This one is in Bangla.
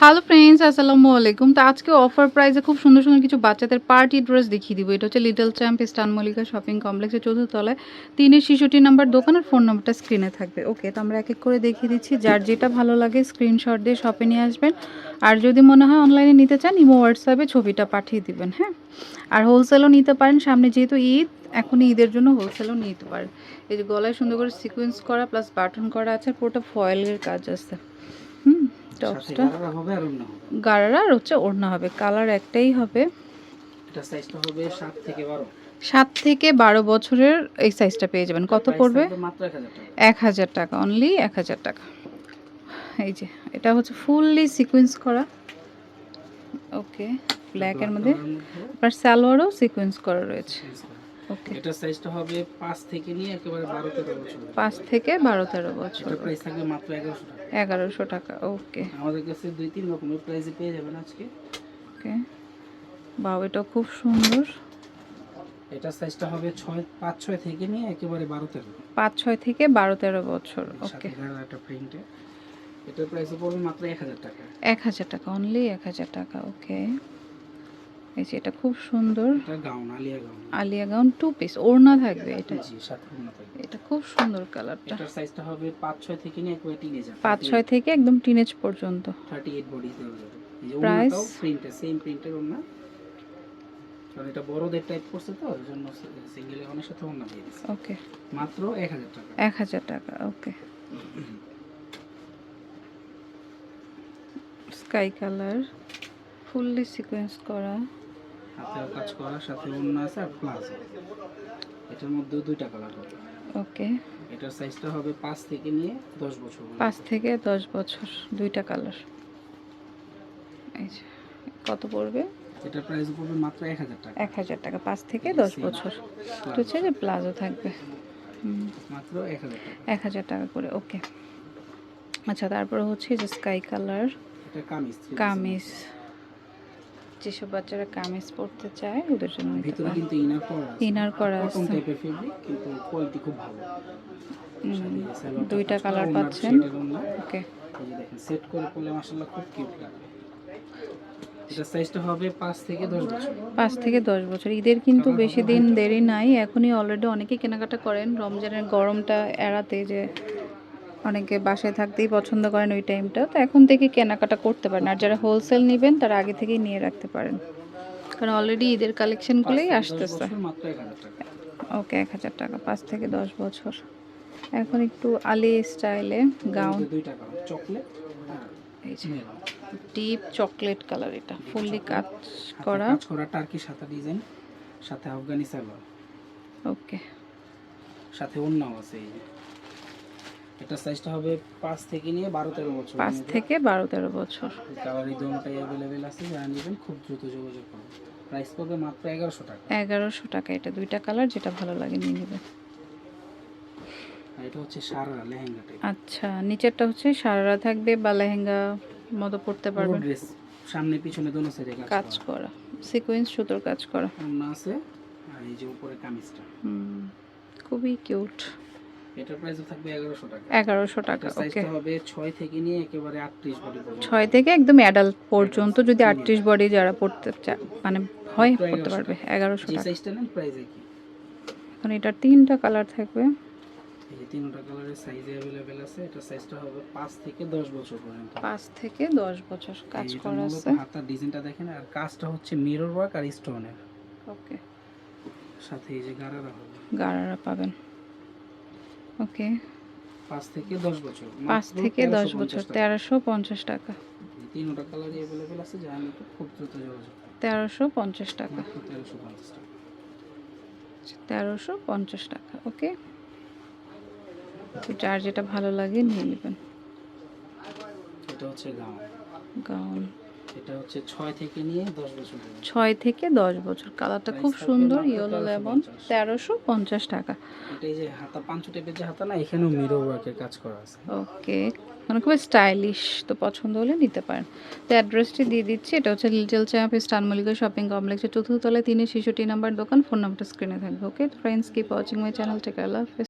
হ্যালো ফ্রেন্ডস আসসালামু আলাইকুম তো আজকে অফার প্রাইসে খুব সুন্দর সুন্দর কিছু বাচ্চাদের পার্টি ড্রেস দেখিয়ে দিব। এটা হচ্ছে লিটল চ্যাম্প স্টান মল্লিকা শপিং কমপ্লেক্সের তলায়। তিনের শিশুটি নাম্বার দোকানের ফোন নাম্বারটা স্ক্রিনে থাকবে। ওকে তো আমরা এক এক করে দেখিয়ে দিচ্ছি। যার যেটা ভালো লাগে স্ক্রিনশট দিয়ে শপে নিয়ে আসবেন। আর যদি মনে হয় অনলাইনে নিতে চান, ইমো হোয়াটসঅ্যাপে ছবিটা পাঠিয়ে দিবেন হ্যাঁ? আর হোলসেলও নিতে পারেন। সামনে যেহেতু ঈদ এখন ঈদের জন্য হোলসেলও নিতে পারেন। এই যে গলায় সুন্দর করে সিকোয়েন্স করা প্লাস বাটন করা আছে পুরোটা ফয়েলের কাজ আছে। টপসটা গাড়ারা আর হচ্ছে ওড়না হবে কালার একটাই হবে। সাত থেকে বারো। বছরের এই সাইজটা পেয়ে যাবেন। কত পড়বে? এক হাজার টাকা। অনলি এক হাজার টাকা। এই যে এটা হচ্ছে ফুললি সিকোয়েন্স করা। ওকে ব্ল্যাকের মধ্যে। আপনার সালোয়ারও সিকোয়েন্স করা রয়েছে। এটা সাইজটা হবে পাঁচ থেকে নিয়ে একেবারে বারো তেরো বছর। পাঁচ থেকে বারো তেরো বছর এটা প্রাইস থাকবে মাত্র এগারোশো টাকা। এগারোশো টাকা ওকে আমাদের কাছে দুই তিন রকমের প্রাইসে পেয়ে যাবেন আজকে। ওকে বাউ এটা খুব সুন্দর। এটা সাইজটা হবে ছয় পাঁচ ছয় থেকে নিয়ে একেবারে বারো তেরো। পাঁচ ছয় থেকে বারো তেরো বছর ওকে একটা প্রিন্টে এটার প্রাইস পড়বে মাত্র এক হাজার টাকা। এক হাজার টাকা অনলি এক হাজার টাকা ওকে এই যে এটা খুব সুন্দর। এটা gown Alia gown. Two piece ওড়না থাকবে এটা এটা। খুব সুন্দর কালারটা এটার সাইজটা হবে পাঁচ ছয় থেকে নিয়ে একেবারে টিনেজার পাঁচ ছয় থেকে একদম টিনেজ পর্যন্ত। থার্টি এইট বডি দেওয়া যাবে। এই যে Price? ওনাটাও প্রিন্টের সেম প্রিন্টের ওনা কারণ এটা বড়দের টাইপ করছে তো ওই জন্য সিঙ্গেল ওনার সাথে ওনা দিয়ে দিচ্ছে। ওকে মাত্র এক হাজার টাকা। এক হাজার টাকা okay sky colour fully sequence করা। হাতেও কাজ করার সাথে ওনা আছে আর প্লাজো এটার মধ্যে দুইটা কালার হবে। ওকে এটার সাইজটা হবে পাঁচ থেকে নিয়ে দশ বছর পর্যন্ত। পাঁচ থেকে দশ বছর দুইটা কালার এই যে কত পড়বে? এটার প্রাইস পড়বে মাত্র এক হাজার টাকা। এক হাজার টাকা পাঁচ থেকে দশ বছর। তো হচ্ছে যে প্লাজো থাকবে। মাত্র এক হাজার টাকা। এক হাজার টাকা করে ওকে আচ্ছা তারপরে হচ্ছে যে স্কাই কালার এটা কামিজ। কামিজ। যেসব বাচ্চারা কামিজ পড়তে চায় ওদের জন্য ভিতরে কিন্তু ইনার করা ইনার করা আছে। টাইপের ফেব্রিক কিন্তু কোয়ালিটি খুব ভালো। দুইটা কালার পাচ্ছেন। ওকে এই দেখেন সেট করে পরলে মাশাআল্লাহ খুব কিউট লাগে। এটা সাইজটা হবে পাঁচ থেকে দশ বছর। থেকে দশ বছর। ঈদের কিন্তু বেশি দিন দেরি নাই। এখনই অলরেডি অনেকেই কেনাকাটা করেন। রমজানের গরমটা এড়াতে যে অনেকে বাসায় থাকতেই পছন্দ করেন ওই টাইমটা তো এখন থেকে কেনাকাটা করতে পারেন। আর যারা হোলসেল নেবেন তারা আগে থেকেই নিয়ে রাখতে পারেন। কারণ অলরেডি ঈদের কালেকশনগুলোই আসতেছে। ওকে এক হাজার টাকা। পাঁচ থেকে দশ বছর। এখন একটু আলি স্টাইলে গাউন ডিপ চকলেট কালার এটা। ফুললি কাজ করা। কাজ করা টার্কি সাথে ডিজাইন সাথে আফগানি সালোয়ার ওকে। সাথে অন্যও আছে এই এটা সাইজটা হবে পাঁচ থেকে নিয়ে বারো তেরো বছর পাঁচ থেকে বারো তেরো বছর। কালার দুটোটাই অ্যাভেলেবেল আছে যারা নেবেন খুব দ্রুত যোগাযোগ করুন। প্রাইস পড়বে মাত্র এগারোশো টাকা। এগারোশো টাকা এটা দুইটা কালার যেটা ভালো লাগে নিয়ে নেবেন। এটা হচ্ছে সারা লেহেঙ্গা টাইপ আচ্ছা নিচেরটা হচ্ছে সারারা থাকবে বা লেহেঙ্গা মতো পড়তে পুরো পারবেন। ড্রেস সামনে পিছনে দোনো সাইডে কাজ করা। সিকোয়েন্স সুতোর কাজ করা। আছে আর এই যে উপরে কামিজটা। হুম, খুবই কিউট এটার থাকবে টাকা। এগারোশো টাকা ওকে হবে ছয় থেকে নিয়ে একেবারে আটত্রিশ বডি পর্যন্ত। ছয় থেকে একদম অ্যাডাল্ট পর্যন্ত যদি আটত্রিশ বডি যারা পড়তে চা মানে হয় পড়তে পারবে এগারোশো টাকা। সাইজটা নেন প্রাইস একই। এখন এটার তিনটা কালার থাকবে। এই যে তিনটা কালারের সাইজ আছে। এটা সাইজটা হবে থেকে দশ বছর পর্যন্ত। পাঁচ থেকে দশ বছর কাজ করা আছে। হাতার ডিজাইনটা দেখেন আর কাজটা হচ্ছে মিরর ওয়ার্ক আর স্টোনের ওকে সাথে এই যে গারারা হবে। পাবেন। ওকে। পাঁচ থেকে দশ বছর পাঁচ থেকে দশ বছর। তেরোশো পঞ্চাশ টাকা। তিনটা কালারই অ্যাভেলেবেল আছে যা আমি খুব দ্রুত যোগাযোগ। তেরোশো পঞ্চাশ টাকা। তেরোশো পঞ্চাশ টাকা। তেরোশো পঞ্চাশ টাকা ওকে। যার যেটা ভালো লাগে নিয়ে নেবেন। এটা হচ্ছে গাউন। গাউন। এটা হচ্ছে ছয় থেকে নিয়ে দশ বছর পর্যন্ত। ছয় থেকে দশ বছর। কালারটা খুব সুন্দর ইয়েলো লেমন তেরোশো পঞ্চাশ। টাকা। এটা এই যে হাতা পাঁচশো টাইপের যে হাতা না এখানেও মিরর ওয়ার্কের কাজ করা আছে। ওকে। মানে খুবই স্টাইলিশ তো পছন্দ হলে নিতে পারেন। তো অ্যাড্রেসটি দিয়ে দিচ্ছি এটা হচ্ছে লিটল চ্যাম্প স্টান মল্লিকা শপিং কমপ্লেক্সের চতুর্থ তলায় তিনের শিশুটি নাম্বার দোকান। ফোন নাম্বারটা স্ক্রিনে থাকবে okay friends keep watching my channel take আল্লাহ হাফেজ